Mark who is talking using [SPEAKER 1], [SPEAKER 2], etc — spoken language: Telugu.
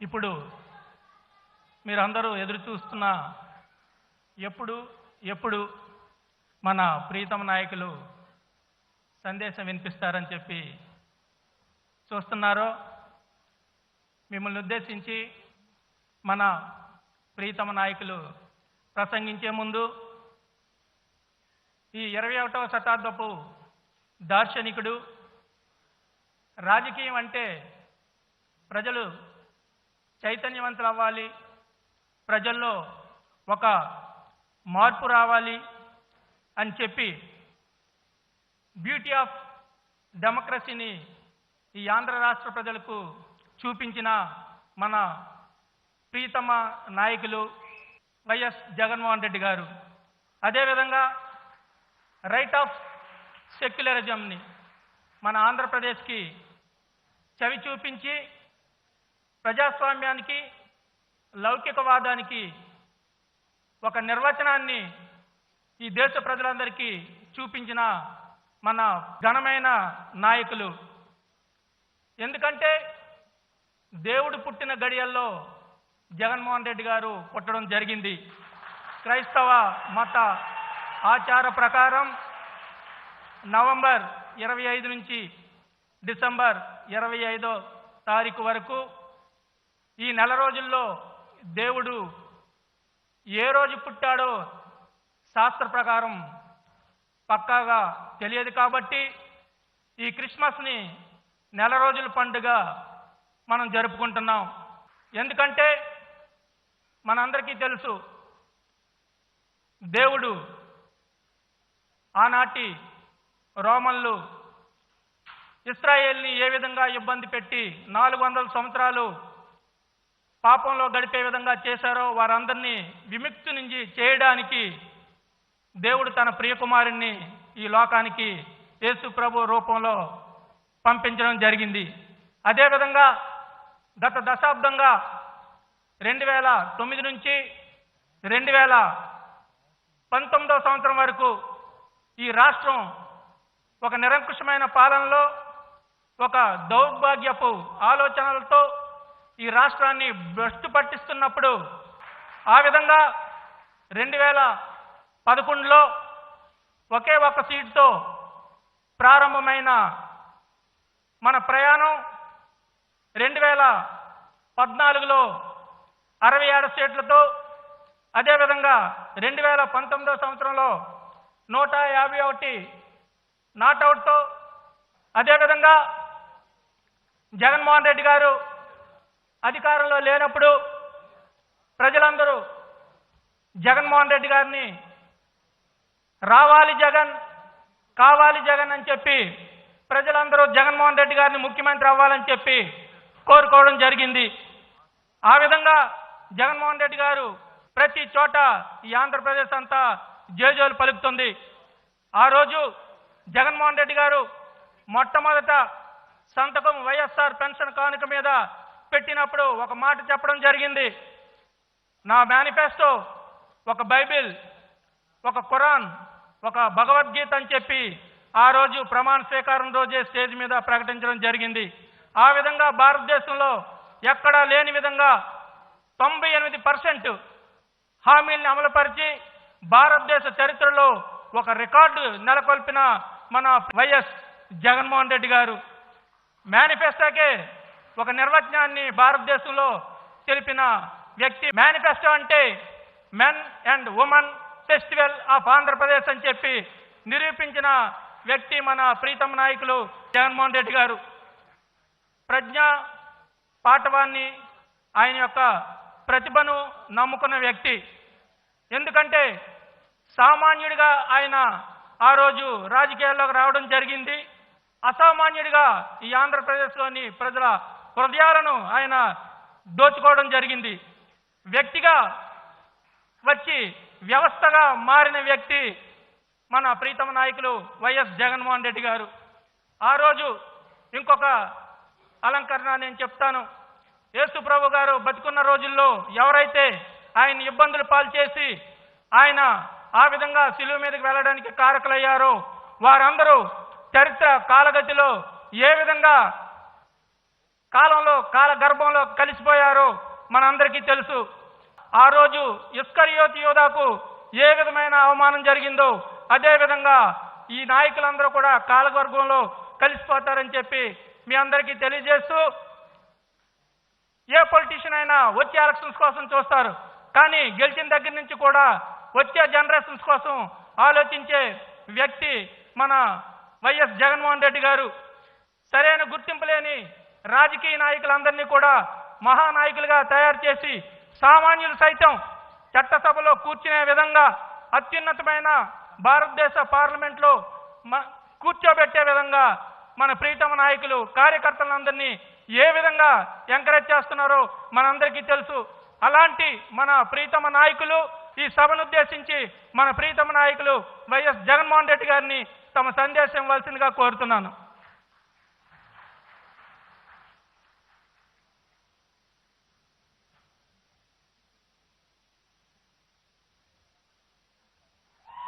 [SPEAKER 1] ఇప్పుడు మీరందరూ ఎదురు చూస్తున్న ఎప్పుడు ఎప్పుడు మన ప్రీతమ నాయకులు సందేశం వినిపిస్తారని చెప్పి చూస్తున్నారో మిమ్మల్ని ఉద్దేశించి మన ప్రీతమ నాయకులు ప్రసంగించే ముందు ఈ ఇరవై ఒకటవ శతాబ్దపు దార్శనికుడు రాజకీయం అంటే ప్రజలు చైతన్యవంతులు అవ్వాలి ప్రజల్లో ఒక మార్పు రావాలి అని చెప్పి బ్యూటీ ఆఫ్ డెమోక్రసీని ఈ ఆంధ్ర రాష్ట్ర ప్రజలకు చూపించిన మన ప్రీతమ నాయకులు వైఎస్ జగన్మోహన్ రెడ్డి గారు. అదేవిధంగా రైట్ ఆఫ్ సెక్యులరిజంని మన ఆంధ్రప్రదేశ్కి చవి చూపించి ప్రజాస్వామ్యానికి లౌకికవాదానికి ఒక నిర్వచనాన్ని ఈ దేశ ప్రజలందరికీ చూపించిన మన ఘనమైన నాయకులు. ఎందుకంటే దేవుడు పుట్టిన గడియల్లో జగన్మోహన్ రెడ్డి గారు పుట్టడం జరిగింది. క్రైస్తవ మత ఆచార ప్రకారం నవంబర్ ఇరవై ఐదు నుంచి డిసెంబర్ ఇరవై ఐదో తారీఖు వరకు ఈ నెల రోజుల్లో దేవుడు ఏ రోజు పుట్టాడో శాస్త్ర ప్రకారం పక్కాగా తెలియదు కాబట్టి ఈ క్రిస్మస్ని నెల రోజుల పండుగ మనం జరుపుకుంటున్నాం. ఎందుకంటే మనందరికీ తెలుసు దేవుడు ఆనాటి రోమన్లు ఇస్రాయేల్ని ఏ విధంగా ఇబ్బంది పెట్టి నాలుగు వందల సంవత్సరాలు పాపంలో గడిపే విధంగా చేశారో వారందరినీ విముక్తి నుంచి చేయడానికి దేవుడు తన ప్రియకుమారుణ్ణి ఈ లోకానికి యేసు ప్రభు రూపంలో పంపించడం జరిగింది. అదేవిధంగా గత దశాబ్దంగా రెండు వేల తొమ్మిది నుంచి రెండు వేల పంతొమ్మిదో సంవత్సరం వరకు ఈ రాష్ట్రం ఒక నిరంకుశమైన పాలనలో ఒక దౌర్భాగ్యపు ఆలోచనలతో ఈ రాష్ట్రాన్ని భ్రష్టు పట్టిస్తున్నప్పుడు ఆ విధంగా రెండు వేల పదకొండులో ఒకే ఒక్క సీటుతో ప్రారంభమైన మన ప్రయాణం రెండు వేల పద్నాలుగులో అరవై ఏడు సీట్లతో అదేవిధంగా రెండు వేల పంతొమ్మిదో సంవత్సరంలో నూట యాభై ఒకటి నాట్అవుట్తో అదేవిధంగా జగన్మోహన్ రెడ్డి గారు అధికారంలో లేనప్పుడు ప్రజలందరూ జగన్మోహన్ రెడ్డి గారిని రావాలి జగన్ కావాలి జగన్ అని చెప్పి ప్రజలందరూ జగన్మోహన్ రెడ్డి గారిని ముఖ్యమంత్రి అవ్వాలని చెప్పి కోరుకోవడం జరిగింది. ఆ విధంగా జగన్మోహన్ రెడ్డి గారు ప్రతి చోట ఈ ఆంధ్రప్రదేశ్ అంతా జేజోలు పలుకుతుంది. ఆ రోజు జగన్మోహన్ రెడ్డి గారు మొట్టమొదట సంతకం వైఎస్ఆర్ పెన్షన్ కానుక మీద పెట్టినప్పుడు ఒక మాట చెప్పడం జరిగింది. నా మేనిఫెస్టో ఒక బైబిల్ ఒక ఖురాన్ ఒక భగవద్గీత అని చెప్పి ఆ రోజు ప్రమాణ స్వీకారం రోజే స్టేజ్ మీద ప్రకటించడం జరిగింది. ఆ విధంగా భారతదేశంలో ఎక్కడా లేని విధంగా తొంభై ఎనిమిది పర్సెంట్ హామీల్ని అమలుపరిచి భారతదేశ చరిత్రలో ఒక రికార్డు నెలకొల్పిన మన వైఎస్ జగన్మోహన్ రెడ్డి గారు. మేనిఫెస్టోకే ఒక నిర్వచనాన్ని భారతదేశంలో తెలిపిన వ్యక్తి మేనిఫెస్టో అంటే men and women festival of Andhra Pradesh అని చెప్పి నిరూపించిన వ్యక్తి మన ప్రీతమ నాయకులు జగన్మోహన్ రెడ్డి గారు. ప్రజ్ఞ పాఠవాన్ని ఆయన యొక్క ప్రతిభను నమ్ముకున్న వ్యక్తి. ఎందుకంటే సామాన్యుడిగా ఆయన ఆ రోజు రాజకీయాల్లోకి రావడం జరిగింది. అసామాన్యుడిగా ఈ ఆంధ్రప్రదేశ్లోని ప్రజల హృదయాలను ఆయన దోచుకోవడం జరిగింది. వ్యక్తిగా వచ్చి వ్యవస్థగా మారిన వ్యక్తి మన ప్రీతమ నాయకులు వైఎస్ జగన్మోహన్ రెడ్డి గారు. ఆ రోజు ఇంకొక అలంకరణ నేను చెప్తాను. యేసు ప్రభు గారు బతుకున్న రోజుల్లో ఎవరైతే ఆయన ఇబ్బందులు పాల్చేసి ఆయన ఆ విధంగా శిలువ మీదకి వెళ్ళడానికి కారకులయ్యారో వారందరూ చరిత్ర కాలగతిలో ఏ విధంగా కాలంలో కాల గర్భంలో కలిసిపోయారు మనందరికీ తెలుసు. ఆ రోజు ఇస్కరియోతి యోధాకు ఏ విధమైన అవమానం జరిగిందో అదేవిధంగా ఈ నాయకులందరూ కూడా కాలగర్భంలో కలిసిపోతారని చెప్పి మీ అందరికీ తెలియజేస్తూ ఏ పొలిటీషియన్ అయినా వచ్చే ఎలక్షన్స్ కోసం చూస్తారు. కానీ గెలిచిన దగ్గర నుంచి కూడా వచ్చే జనరేషన్స్ కోసం ఆలోచించే వ్యక్తి మన వైఎస్ జగన్మోహన్ రెడ్డి గారు. సరైన గుర్తింపు లేని రాజకీయ నాయకులందరినీ కూడా మహానాయకులుగా తయారు చేసి సామాన్యులు సైతం చట్టసభలో కూర్చునే విధంగా అత్యున్నతమైన భారతదేశ పార్లమెంట్లో మ- కూర్చోబెట్టే విధంగా మన ప్రీతమ నాయకులు కార్యకర్తలందరినీ ఏ విధంగా ఎంకరేజ్ చేస్తున్నారో మనందరికీ తెలుసు. అలాంటి మన ప్రీతమ నాయకులు ఈ సభను ఉద్దేశించి మన ప్రీతమ నాయకులు వైఎస్ జగన్మోహన్ రెడ్డి గారిని తమ సందేశం ఇవ్వాల్సిందిగా కోరుతున్నాను.